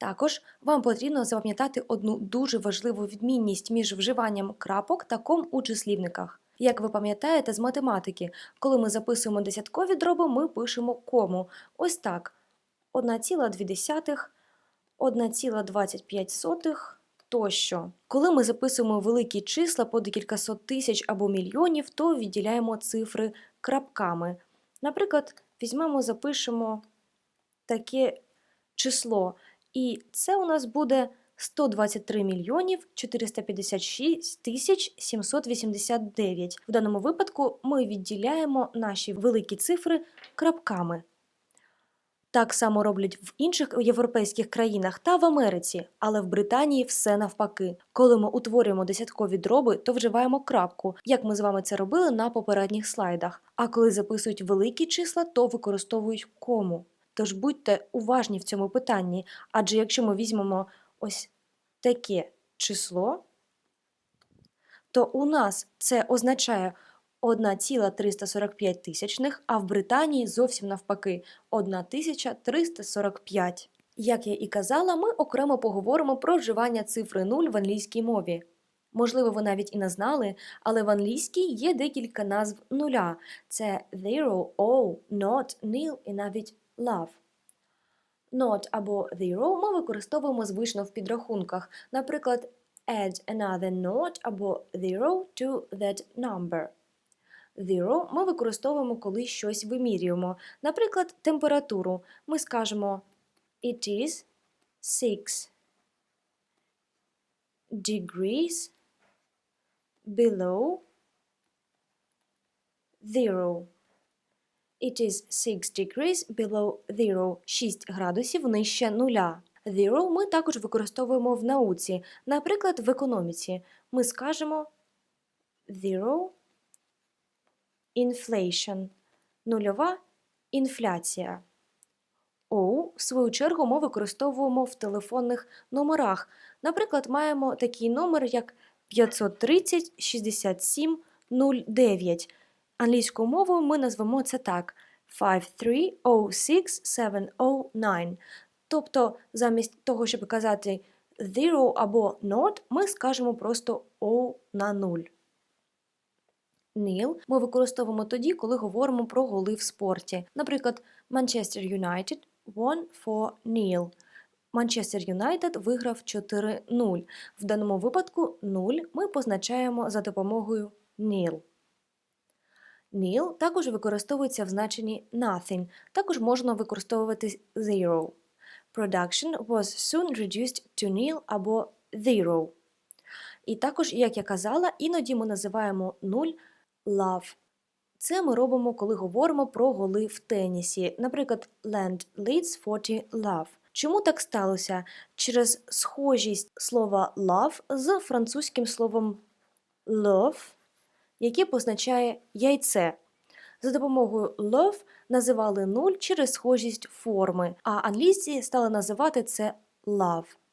Також вам потрібно запам'ятати одну дуже важливу відмінність між вживанням крапок та ком у числівниках. Як ви пам'ятаєте з математики, коли ми записуємо десяткові дроби, ми пишемо кому. Ось так: 1,2, 1,25 тощо. Коли ми записуємо великі числа по декількасот тисяч або мільйонів, то відділяємо цифри крапками. Наприклад, візьмемо, запишемо таке число. І це у нас буде 123 мільйонів 456 тисяч 789. В даному випадку ми відділяємо наші великі цифри крапками. Так само роблять в інших європейських країнах та в Америці, але в Британії все навпаки. Коли ми утворюємо десяткові дроби, то вживаємо крапку, як ми з вами це робили на попередніх слайдах. А коли записують великі числа, то використовують кому. Тож будьте уважні в цьому питанні, адже якщо ми візьмемо ось таке число, то у нас це означає 1,345 тисячних, а в Британії зовсім навпаки 1345. Як я і казала, ми окремо поговоримо про вживання цифри 0 в англійській мові. Можливо, ви навіть і не знали, але в англійській є декілька назв нуля: це zero, all, not, nil і навіть love. Not або zero ми використовуємо звично в підрахунках, наприклад, add another not або zero to that number. Zero ми використовуємо, коли щось вимірюємо. Наприклад, температуру. Ми скажемо It is 6 degrees below zero. It is 6 degrees below zero. 6 градусів нижче нуля. Zero ми також використовуємо в науці. Наприклад, в економіці. Ми скажемо zero inflation. Нульова інфляція. O, в свою чергу, ми використовуємо в телефонних номерах. Наприклад, маємо такий номер, як 530 67 09. Англійською мовою ми назвемо це так: 5306709. Тобто, замість того, щоб казати zero або not, ми скажемо просто O на 0. Nil ми використовуємо тоді, коли говоримо про голи в спорті. Наприклад, Manchester United won for nil. Манчестер Юнайтед виграв 4-0. В даному випадку 0 ми позначаємо за допомогою nil. Nil також використовується в значенні nothing. Також можна використовувати zero. Production was soon reduced to nil або zero. І також, як я казала, іноді ми називаємо 0 love. Це ми робимо, коли говоримо про голи в тенісі. Наприклад, Land leads 40 love. Чому так сталося? Через схожість слова love з французьким словом love, яке позначає яйце. За допомогою love називали нуль через схожість форми, а англійці стали називати це love.